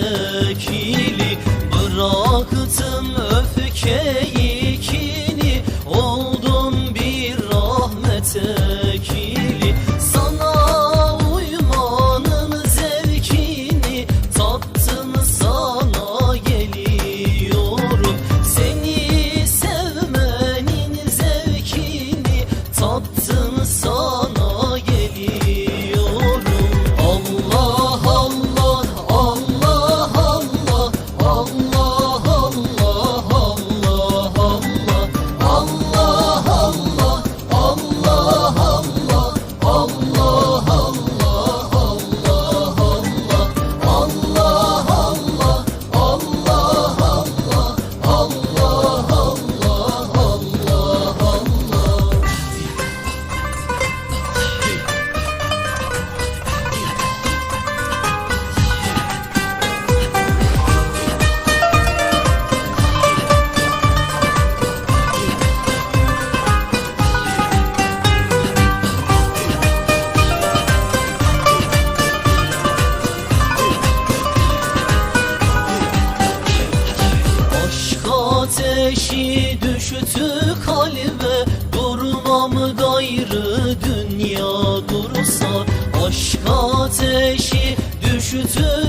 şekili Bıraktım öfkeyi ki dünya dursa Aşk ateşi düştü.